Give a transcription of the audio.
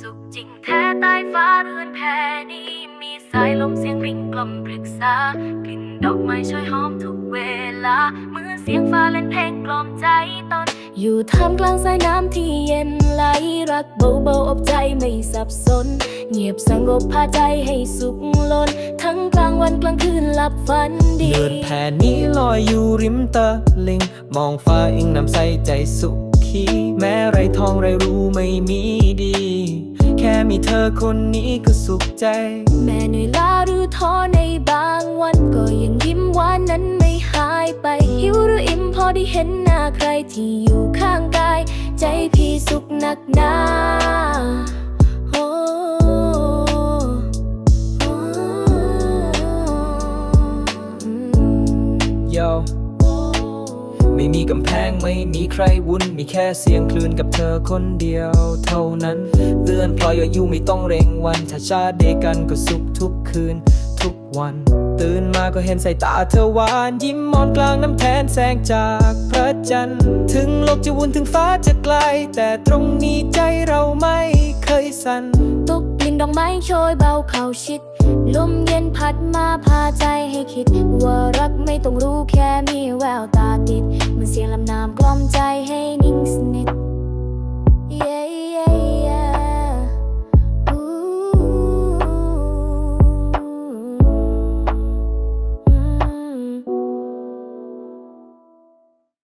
สุขจริงแท้ใต้ฟ้าเรือนแผ่นี้ มีสายลมเสียงริ่งกลอมปรึกษากลิ่นดอกไม้ช่วยหอมทุกเวลาเมื่อเสียงฟ้าเล่นเพลงกลมใจตอน อยู่ท่ามกลางสายน้ำที่เย็นไหลรักเบาๆอบใจไม่สับสน เงียบสงบพาใจให้สุขล้น ทั้งกลางวันกลางคืนหลับฝันดีเดือนแผ่นนี้ลอยอยู่ริมตะลิง มองฟ้าอิงนำใสใจสุขี แม้ไรทองไรรู้ไม่มีดี มีเธอคนนี้ก็สุขใจ แม่เหนื่อยล้าหรือท้อในบางวัน ก็ยังยิ้มหวานนั้นไม่หายไป หิวหรืออิ่มพอได้เห็นหน้าใครที่อยู่ข้างกาย ใจพี่สุขหนักหนาโอ้โอ้อืมโย ไม่มีกำแพงไม่มีใครวุ่น มีแค่เสียงคลื่นกับเธอคนเดียวเท่านั้นเตือนพลอยอายู่ไม่ต้องเร่งวันถ้าชาเดกันก็สุขทุกคืน ทุกวัน ตื่นมาก็เห็นสายตาเธอหวาน ยิ้มมอนกลางน้ำแทนแสงจากพระจันทร์ ถึงโลกจะวุ่นถึงฟ้าจะไกล แต่ตรงนี้ใจเราไม่เคยสั่นตกกลิ่นดอกไม้โชยเบาเข้าชิดลมเย็นพัดมาพาใจให้คิด ว่ารักไม่ต้องรู้แค่มีแววตาติด เสียงลำนามกล่อมใจ